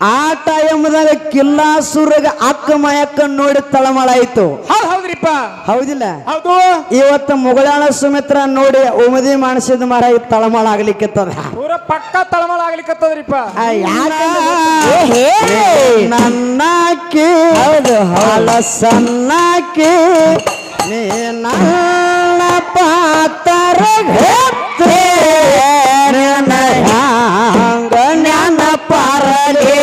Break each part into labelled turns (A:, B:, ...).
A: ಆ ಟೈಮ್ದಾಗ ಕಿಲ್ಲಾಸುರಗ ಅಕ್ಕ ಮಯಕ್ಕ ನೋಡಿ ತಳಮಳ ಆಯ್ತು
B: ಹೌದ್ರಿಪ್ಪ
A: ಹೌದಿಲ್ಲ
B: ಹೌದು
A: ಇವತ್ತು ಮುಗಳಾಳ ಸುಮಿತ್ರ ನೋಡಿ ಉಮದಿ ಮಾಡಿಸಿದ ಮರ ತಳಮಳ ಆಗ್ಲಿಕ್ಕತ್ತದ
B: ಪೂರ ಪಕ್ಕ ತಳಮಳ ಆಗ್ಲಿಕ್ಕತ್ತದ್ರಿಪ್ಪ
A: ನನ್ನಾಕಿ ಹೌದು ಹಲಸನ್ನಾಕಿ ನೀನ ಪಾತರ ಘತ್ತೆ ನನ್ನ ಹಂಗ ಜ್ಞಾನ ಪಾರಲೇ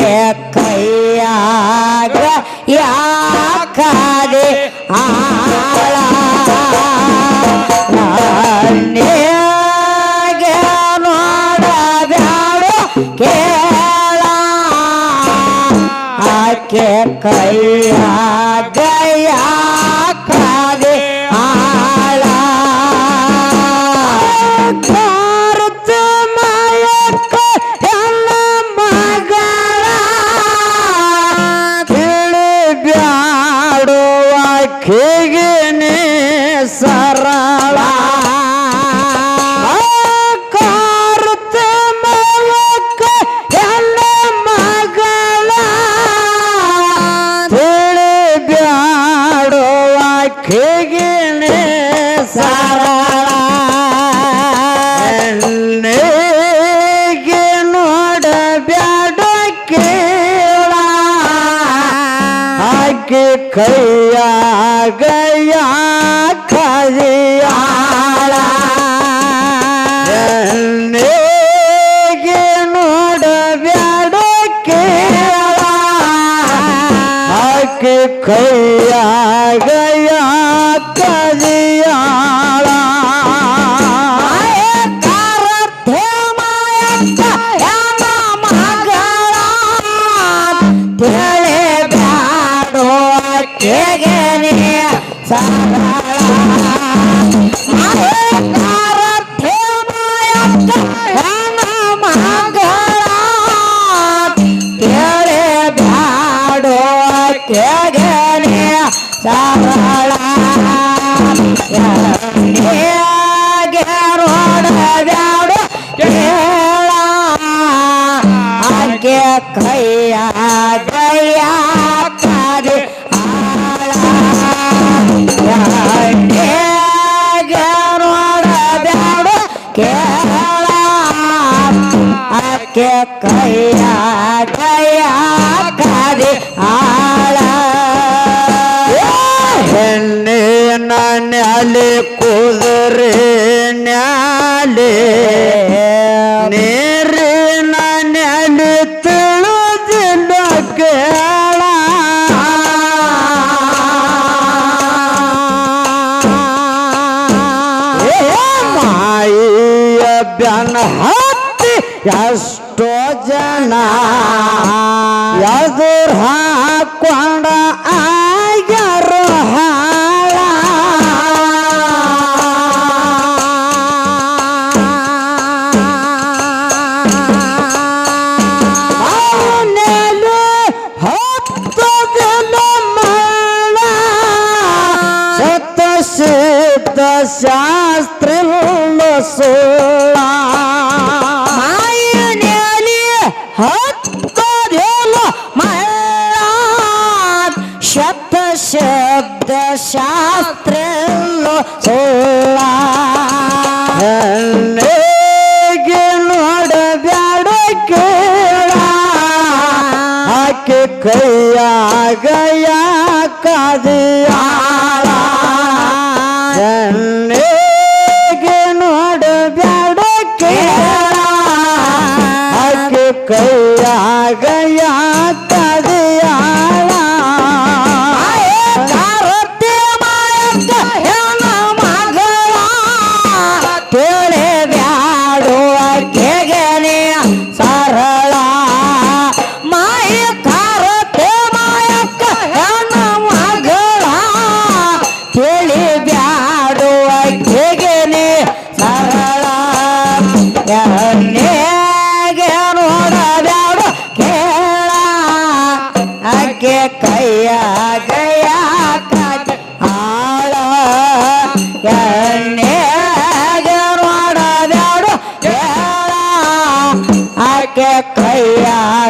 A: cat கையாக ಕೇಳ ಆಕೆ ಕೈಯ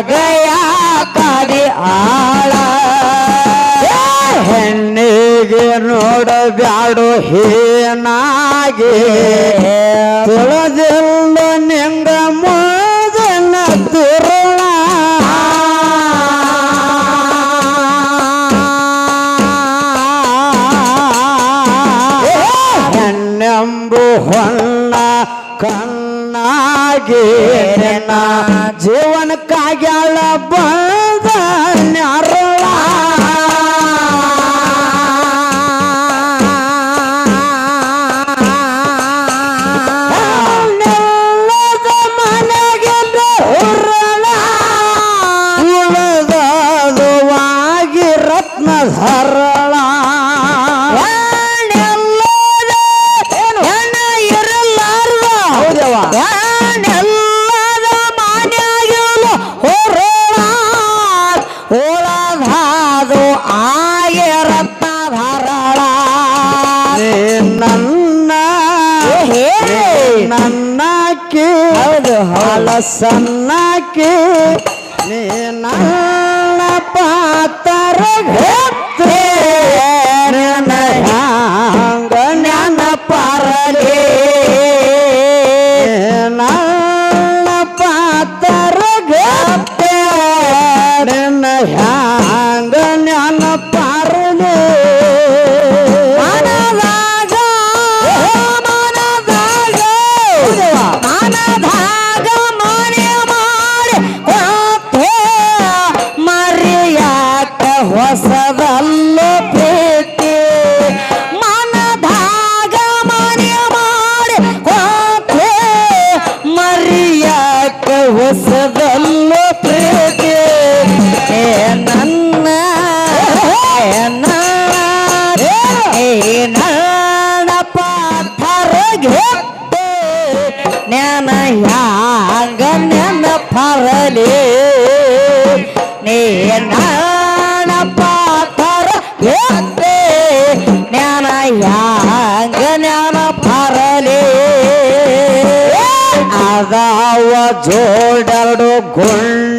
A: ಗಯಾ ಕಾದಿ ಆಳ ಹೆಣ್ಣಿಗೆ ನೋಡಬ್ಯಾಡು ಹೀನಾಗೆ. ತುಳದಿಲ್ಲ ಜೀವನಕ್ಕಾಗ್ಯಾಳ ಬಂದ ಯಾರು ಪರಲೇ ನ್ಯಾನ ಯಾಂಗ ನೆನಪರಲಿ ನೀ ನಾಣ ಪಾತರ ಎಂದೇ ನ್ಯಾನ ಯಾಂಗ ನ್ಯಾನ ಪರಲಿ ಅದಾವ ಜೋಡರಡು ಗುಳ್ಳ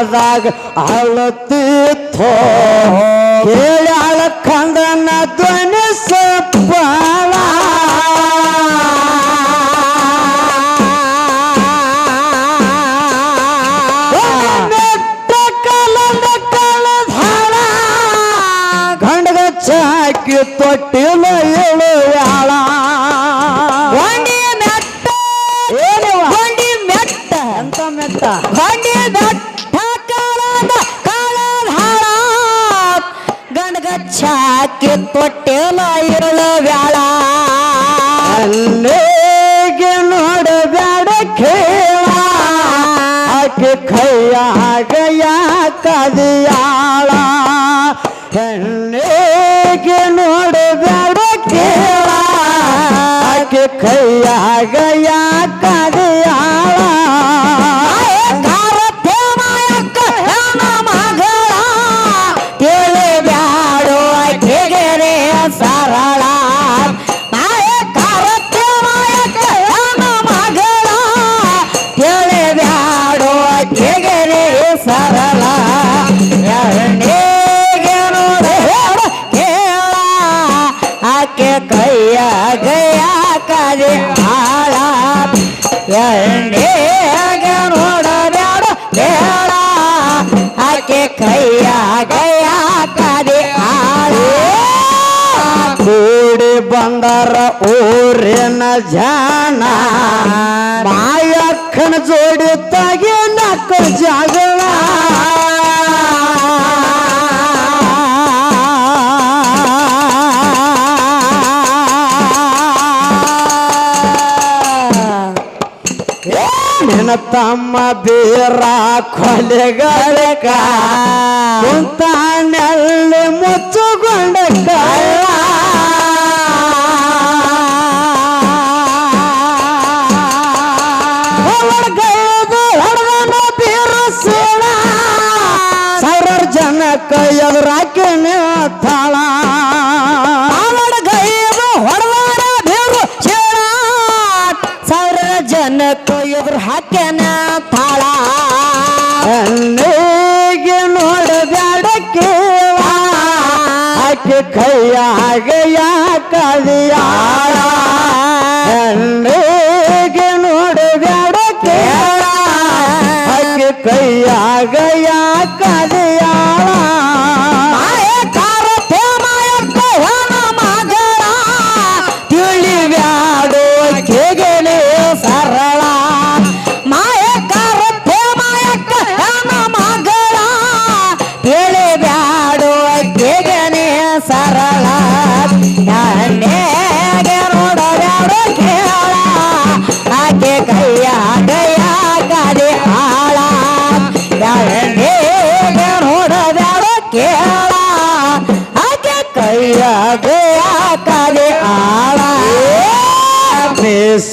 A: ಕಾದಾಗ ಅಳತಿತ್ತು ಹೇಳಿ ಅಳಕಂದನ ಧ್ವನಿ ಸಪ್ಪಾಳ ಕಳೆದ ಗಂಡಗ ಚಾಕಿ ತೊಟ್ಟಿಲು ಕೊಟ್ಟೇನ ಏಳ ಬ್ಯಾಳ ಅಲ್ಲೇಗೆ ನೋಡಬೇಡ ಕೇಳ. ಆಕೆ ಕೈಯಾಗ ಯಾಕದಿಯಾಳ ಹೆಣ್ಣೇಗೆ ನೋಡಬೇಡ ಕೇಳ. ಆಕೆ ಕೈಯಾಗ
C: ಯಾ ಬಂದರ ಊರಿನ ಜನ. ಮಾಯಕ್ಕನ ಜೋಡಿ ತಗಿ ನಕ್ಕ ಜಗಳ. ನಿನ್ನ ತಮ್ಮ ಬೀರ ಕೊಲೆಗಳಕ ಕುಂತಾನಲ್ಲಿ ಮುಚ್ಚುಕೊಂಡ ಕಳ್ಳ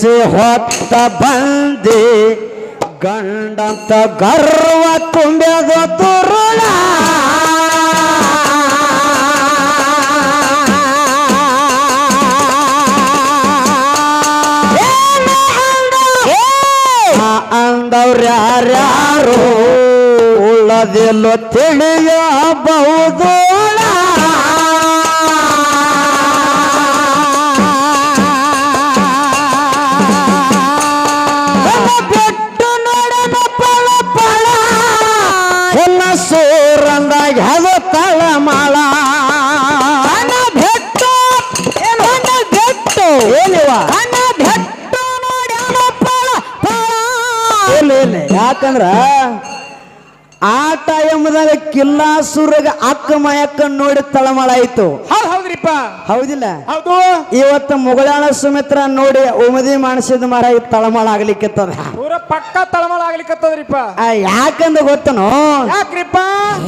C: ಬೇಸಿ ಹೊತ್ತ ಬಂದಿ ಗಂಡಂತ ಗರ್ವ ತುಂಬ್ಯದ ತುರುಳ ಅಂದವ್ರ ಯಾರ್ಯಾರು ಉಳ್ಳದಿಲ್ಲ ತಿಳಿಯಬಹುದು ಇಲ್ಲ ಆ ಆಟ ಎಂಬುದಾಗ ಕಿಲ್ಲಾಸುರಗ ಅಕ್ಕ ಮಯಕ್ಕ ನೋಡಿ ತಳಮಳ ಆಯ್ತು.
B: ಹೌದ್ರಿಪ್ಪ
C: ಹೌದಿಲ್ಲ.
B: ಹೌದು.
C: ಇವತ್ತು ಮುಗಳಾಳ ಸುಮಿತ್ರ ನೋಡಿ ಉಮದಿ ಮಾಡಿಸಿದ ಮರ ತಳಮಳ ಆಗ್ಲಿಕ್ಕತ್ತದ.
B: ಪೂರ ಪಕ್ಕ ತಳಮಳ ಆಗ್ಲಿಕ್ಕತ್ತದ್ರಿಪ್ಪ.
C: ಆ, ಯಾಕಂದ ಗೊತ್ತನು?
B: ಯಾಕ್ರಿಪ್ಪ?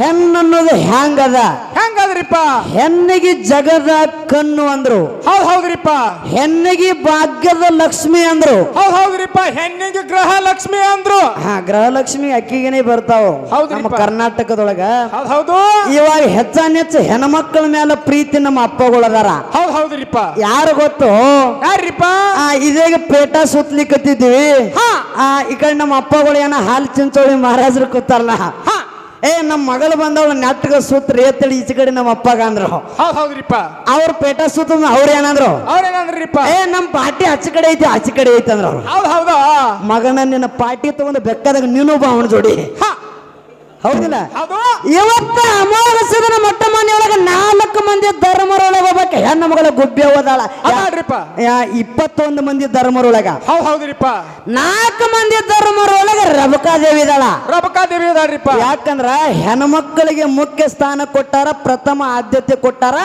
C: ಹೆಣ್ಣನ್ನೋದು ಹೆಂಗದ?
B: ಹೆಂಗದ್ರಿಪ್ಪ?
C: ಹೆಣ್ಣಿಗೆ ಜಗದ ಕಣ್ಣು ಅಂದ್ರು.
B: ಹೌದ್ ಹೌದ್ರಿಪ್ಪ.
C: ಹೆಣ್ಣಿಗೆ ಭಾಗ್ಯದ ಲಕ್ಷ್ಮಿ ಅಂದ್ರು.
B: ಹೌದ್ ಹೌದ್ರಿಪ್ಪ. ಹೆಣ್ಣಿಗೆ ಗ್ರಹ ಲಕ್ಷ್ಮಿ ಅಂದ್ರು.
C: ಹಾ ಗೃಹಲಕ್ಷ್ಮಿ ಅಕ್ಕಿಗೆನೆ ಬರ್ತಾವ.
B: ಹೌದು
C: ನಮ್ಮ ಕರ್ನಾಟಕದೊಳಗ.
B: ಹೌದ್ ಹೌದು.
C: ಇವಾಗ ಹೆಚ್ಚಾನೆಚ್ಚು ಹೆಣ್ಮಕ್ಳ ಮೇಲೆ ಪ್ರೀತಿ ನಮ್ಮ ಅಪ್ಪಗಳದಾರ
B: ಹೌದ್ ಹೌದ್ರಿಪ್ಪ.
C: ಯಾರು ಗೊತ್ತು?
B: ಯಾರಿಪ್ಪ
C: ಇದೇಗ ಇದೀಗ ಪೇಟ ಸುತ್ತಲಿಕತ್ತಿದ್ವಿ ಆ, ಈ ಕಡೆ ನಮ್ಮ ಅಪ್ಪಗಳು ಏನ ಹಾಲು ಚಿಂಚೋಳಿ ಮಹಾರಾಜರು ಕೂತಾರಲ್ಲ.
B: ಹಾ.
C: ಏ ನಮ್ಮ ಮಗಳು ಬಂದವಳು ನೆಟ್ಗ ಸೂತ್ರ ಎತ್ತಡಿ ಈಚೆ ಕಡೆ ನಮ್ಮ ಅಪ್ಪಗ ಅಂದ್ರು.
B: ಹೌದ್ ಹೌದ್ರಿಪ್ಪ.
C: ಅವ್ರ ಪೇಟ ಸುತ್ತ ಅವ್ರ ಏನಂದ್ರು?
B: ಅವ್ರೇನಂದ್ರಿಪ್ಪ?
C: ಏ ನಮ್ಮ ಪಾಟಿ ಆಚೆ ಕಡೆ ಐತಿ ಆಚೆ ಕಡೆ ಐತಿ ಅಂದ್ರ ಅವ್ರು.
B: ಹೌದ್ ಹೌದಾ?
C: ಮಗನ ನಿನ್ನ ಪಾಟಿ ತಗೊಂಡು ಬೆಕ್ಕದಾಗ ನೀನು ಬಾ ಅವನ ಜೋಡಿ.
B: ಹಾ.
C: ಹೌದಿಲ್ಲ?
B: ಹೌದು.
C: ಇವತ್ತ ಅಮಾವಾಸ್ಯದ ಮೊಟ್ಟ ಮನೆಯೊಳಗ ನಾ ಹೆಣ್ಣು ಮಗಳ ಗುಬ್ಬಿ ಹೋದಾಳ. ಇಪ್ಪತ್ತೊಂದು ಮಂದಿ ಧರ್ಮರೊಳಗ.
B: ಹೌ ಹೌದ್ರಿಪ್ಪ.
C: ನಾಲ್ಕು ಮಂದಿ ಧರ್ಮರೊಳಗ ರಬಕಾದೇವಿ ಇದಾಳ.
B: ರಬಕಾ ದೇವಿ ಅದಾಡ್ರಿಪ್ಪ
C: ಯಾಕಂದ್ರ ಹೆಣ್ಮಕ್ಕಳಿಗೆ ಮುಖ್ಯ ಸ್ಥಾನ ಕೊಟ್ಟಾರ ಪ್ರಥಮ ಆದ್ಯತೆ ಕೊಟ್ಟಾರ.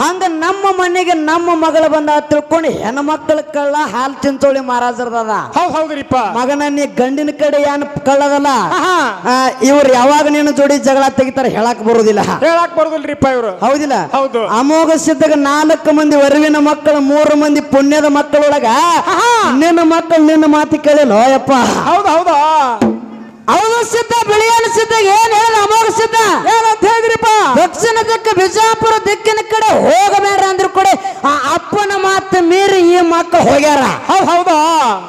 C: ಹಂಗ ನಮ್ಮ ಮನೆಗೆ ನಮ್ಮ ಮಗಳ ಬಂದ ತಿಳ್ಕೊಂಡು ಹೆಣ್ಮಕ್ಳ ಕಳ್ಳ ಹಾಲ್ ಚಿಂಚೋಳಿ ಮಹಾರಾಜರದ
B: ಹೌದ್ ಹೌದ್ರಿಪ್ಪ.
C: ಮಗನ ನೀ ಗಂಡಿನ ಕಡೆ ಏನ್ ಕಳ್ಳದಲ್ಲ? ಇವ್ರು ಯಾವಾಗ ನೀನು ಜೋಡಿ ಜಗಳ ತೆಗಿತಾರ ಹೇಳಕ್ ಬರೋದಿಲ್ಲ.
B: ಹೇಳಕ್ ಬರುದಿಲ್ರಿಪ್ಪ ಇವ್ರು.
C: ಹೌದಿಲ್ಲ?
B: ಹೌದು.
C: ಅಮೋಘ ಸಿದ್ಧಗ ನಾಲ್ಕು ಮಂದಿ ವರವಿನ ಮಕ್ಕಳು ಮೂರು ಮಂದಿ ಪುಣ್ಯದ ಮಕ್ಕಳೊಳಗ ನಿನ್ನ ಮಕ್ಕಳು ನಿನ್ನ ಮಾತಿ ಕೇಳಿಲ್ಲ ಯಪ್ಪ
B: ಹೌದು ಹೌದಾ.
C: ಅವನು ಸಿದ್ಧ ಬಿಳಿಯನ ಸಿದ್ಧ ಏನ್ ಹೇಳ ಅಮೋಘ ಸಿದ್ಧ?
B: ಏನಂತ ಹೇಳಿದ್ರಿಪ್ಪ?
C: ದಕ್ಷಿಣ ದಿಕ್ಕ ಬಿಜಾಪುರ ದಿಕ್ಕಿನ ಕಡೆ ಹೋಗಬೇಡ ಅಂದ್ರು ಕೂಡ ಮೀರಿ ಈ ಮಕ್ಕಳು ಹೋಗ್ಯಾರ.
B: ಹೌದ್ ಹೌದಾ?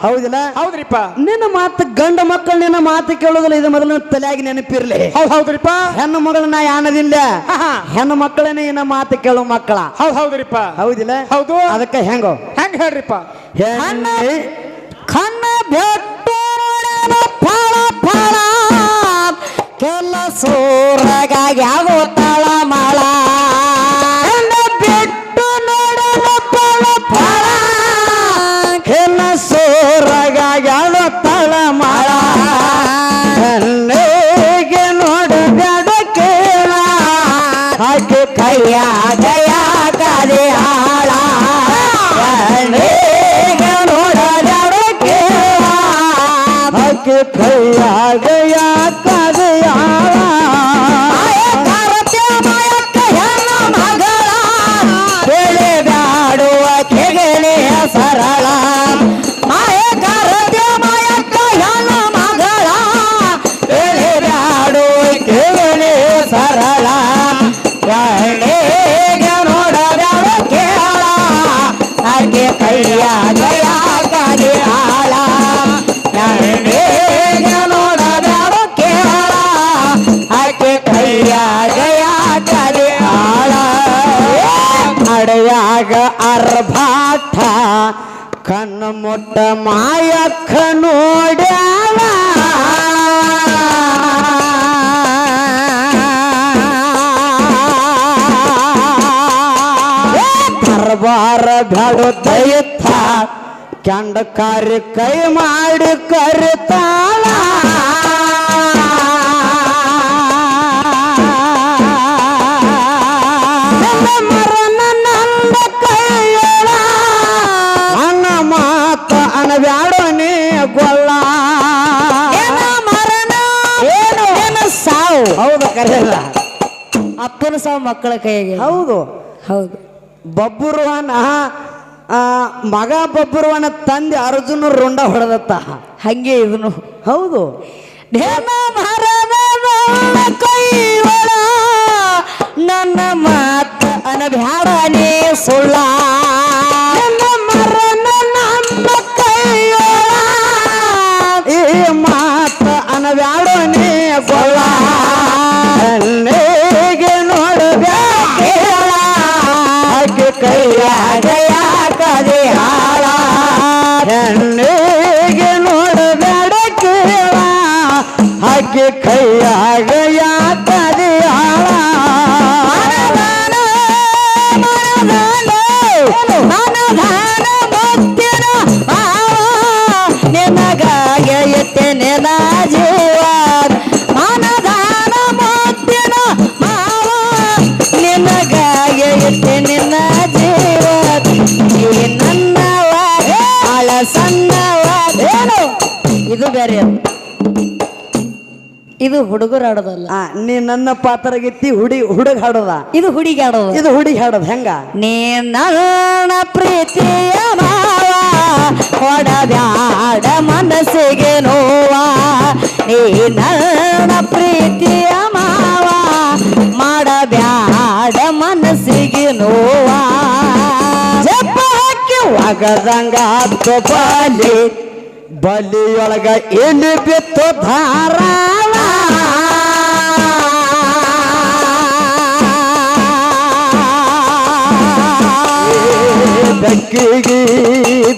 A: ಹೌದಿಲ್ಲ?
B: ಹೌದ್ರಿಪ್ಪ.
A: ನಿನ್ನ ಮಾತು ಗಂಡ ಮಕ್ಕಳು ನಿನ್ನ ಮಾತು ಕೇಳೋದಿಲ್ಲ ಇದು ಮೊದಲು ತಲೆಯಾಗಿ ನೆನಪಿರ್ಲಿ.
B: ಹೌದ್ ಹೌದ್ರಿಪ್ಪ.
A: ಹೆಣ್ಣು ಮಗಳನ್ನ ಯಾನದಿಲ್ಲ. ಹೆಣ್ಣು ಮಕ್ಕಳನ್ನ ಇನ್ನ ಮಾತು ಕೇಳೋ ಮಕ್ಕಳ.
B: ಹೌದ್ ಹೌದ್ರಿಪ್ಪ.
A: ಹೌದಿಲ್ಲ?
B: ಹೌದು.
A: ಅದಕ್ಕೆ ಹೆಂಗೋ?
B: ಹೆಂಗ್ ಹೇಳ್ರಿಪ್ಪ?
A: ಹೆಣ್ಣೆ ಕಣ್ಣ ಬೆಟ್ಟು ಫಳ ಫಳ ಕೆಲ ಸೂರಗಾಗಿ ಆಗೋ ತಳ ಹಾಕಿ ಕೈಯಾಗ ಯಾಕದೆ ಆಳ ಕಣ್ಣಿಗೆ ನೋಡಬೇಡ ಅಡೆಯಾಗ ಅರ್ಭಾಟ ಕಣ್ಣು ಮುಟ್ಟ ಮಾಯಕ್ಕ ನೋಡ್ಯಾಳ ದರ್ಬಾರ ಬೇಡ ದೈತ ಕೆಂಡ ಕಾರ್ಯ ಕೈ ಮಾಡಿ ಕರಿತಾಳ ಹೌದು ಕರೆಯಲ್ಲ.
C: ಅಪ್ಪನ ಸಾವು ಮಕ್ಕಳ ಕೈಗೆ
A: ಹೌದು.
C: ಹೌದು.
A: ಬಬ್ಬುರುವನ ಮಗ ಬಬ್ಬುರುವನ ತಂದೆ ಅರ್ಜುನ ರುಂಡ ಹೊಡೆದತ್ತ.
C: ಹಂಗೆ ಇದನು
A: ಹೌದು.
C: ಕೈಯೊಳ ನನ್ನ ಮಾತ ಅನಭ್ಯಾಡನೆ ಸುಳ್ಳ.
A: ಕೈಯೊಳ ಈ ಮಾತ ಅನಭ್ಯಾಡನೆ ನೀ ಕೈಯಾಗ
C: ಇದು ಹುಡುಗರು ಆಡೋದಲ್ಲ.
A: ಆ, ನೀ ನನ್ನ ಪಾತ್ರಗಿತ್ತಿ ಹುಡಿ ಹುಡುಗ ಹಾಡೋದ
C: ಇದು ಹುಡುಗಿ ಆಡೋದು.
A: ಇದು ಹುಡುಗಿ ಹಾಡೋದು ಹೆಂಗ?
C: ನೀ ನನ್ನ ಪ್ರೀತಿಯ ಮಾವ ಹೊಡಬ್ಯಾಡ ಮನಸ್ಸಿಗೆ ನೋವಾ. ನೀ ನನ್ನ ಪ್ರೀತಿಯ ಮಾವ ಮಾಡಬ್ಯಾಡ ಮನಸ್ಸಿಗೆ ನೋವಾ.
A: ಜಪ್ಪ ಹಾಕಿ ಒಗದಂಗ ಬಲಿ ಬಲಿಯೊಳಗ ಎಲ್ಲಿ ಬಿತ್ತು ಧಾರಾಳ ಬೆಕ್ಕಿಗೆ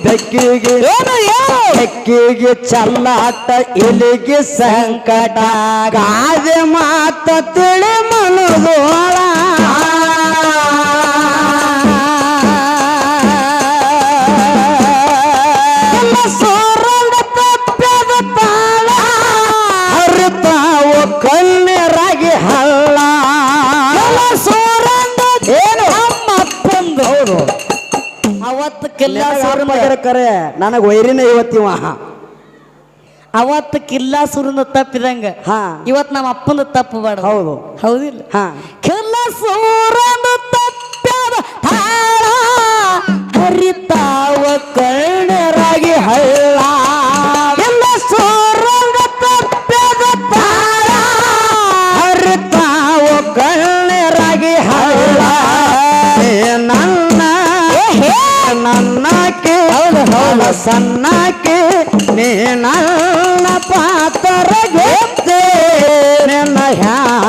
A: ಬೆಕ್ಕಿಗೆ ಬೆಕ್ಕಿಗೆ ಚಲ್ಲಾಟ ಎಲಿಗೆ ಸಂಕಟ. ಗಾದೆ ಮಾತ ತಿಳಿ ಮನದೋಳ
C: ಅವತ್ತು ಕಿಲ್ಲ
A: ಎಲ್ಲ ಕರೆ ನನಗೆ ವೈರಿನ ಇವತ್ತಿವ.
C: ಅವತ್ತು ಕಿಲ್ಲ ಸುರಿಂದ ತಪ್ಪಿದಂಗ
A: ಹಾ.
C: ಇವತ್ ನಮ್ಮ ಅಪ್ಪನ ತಪ್ಪು ಬೇಡ.
A: ಹೌದು.
C: ಹೌದಿಲ್ಲ?
A: ಹಾ.
C: ಕೆಲ ಸೂರನ ತಪ್ಪ್ಯಾದ ಹರಿತಾವ ಕರ್ಣರಾಗಿ ಹಳ್ಳ.
A: ಏ ಅವಳ ನನ್ನ ಕೇ ಹೌದು ಹೌದು. ಸಣ್ಣಕ್ಕೆ ನೀ ನನ್ನ ಪಾತ್ರ ಗೆದ್ದೆ ನಿನ್ನ ಹ್ಯಾಂಗ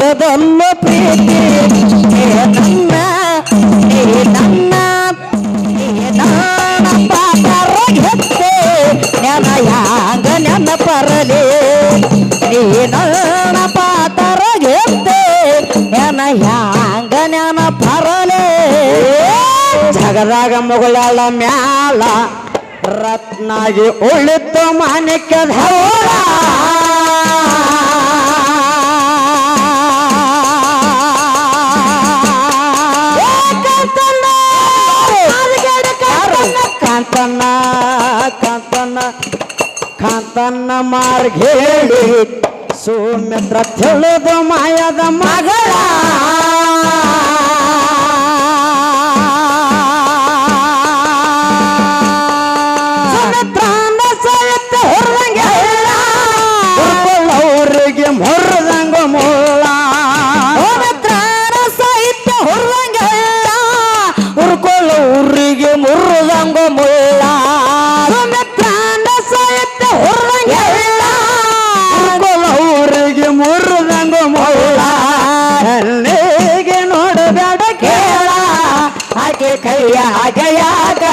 C: ಹೊಸದಲ್ಲ ಪ್ರೀತಿ ನನ್ನ. ನನ್ನ ಗೆದ್ದೆ ನೆನ ಹ್ಯಾಂಗ ನೆನ ಪರಲಿ ನೀ ನನ್ನ ಪಾತರ ಗೆದ್ದೆ ನೆನ ಹ್ಯಾಂಗ ನೆನ ಪರಲಿ
A: ಜಗದಾಗ ಮುಗಳಳ ಮ್ಯಾಲ ರತ್ನಾಗಿ ಉಳಿತು ಮಾಣಿಕ್ಯದ ಕಾಂತನ್ನ ಮಾರ್ಗೇಳಿ ಸುಮಿತ್ರ ತಿಳಿದು ಮಾಯದ ಮಗಳ ಮೊರ್ದಂಗ ಮುಳ್ಳ.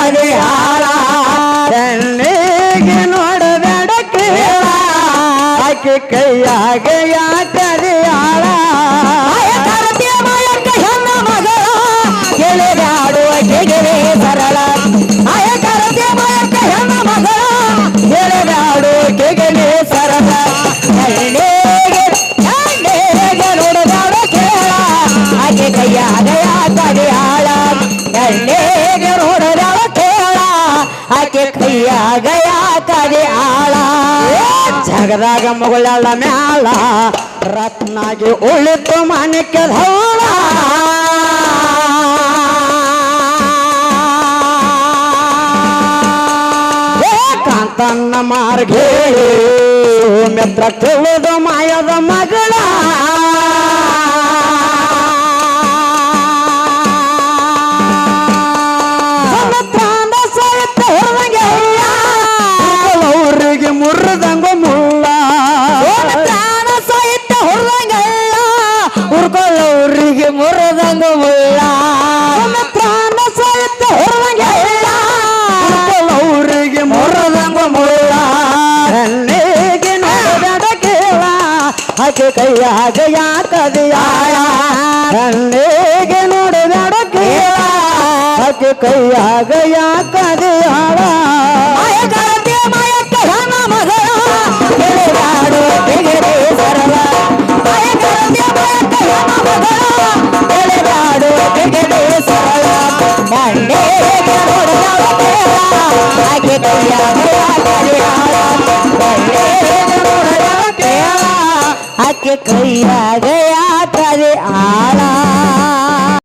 A: ಕದೆ ಕಣ್ಣಿಗೆ ನೋಡಬೇಡ ಕೇಳ ಆಕೆ ಕೈಯ
C: ಆಕೆ ಕೈಯ ಆಳ
A: ಜಗದಾಗ ಮಗಳ ಮ್ಯಾಲ ರತ್ನಾಗಿ ಉಳಿತು ಮಾಣಿಕ್ಯದ ಧೌಳ. ಕಾಂತನ್ನ ಮಾರ್ಗೇಳಿ ಮಿತ್ರ ತಿಳಿದು ಮಾಯದ ಮಗಳ.
C: ಹೆಣ ಕೈಯಾಗ ಎಳೆದಾಡು ತೆಗೆರೆ ಸರಳ ದಂಡೆಗೆ ನೋಡದಾಳ ಕೇಳ ಆಕೆ ಕೈಯಾಗ ಕರಿಯಾಳ के कैया गया तेरे आला।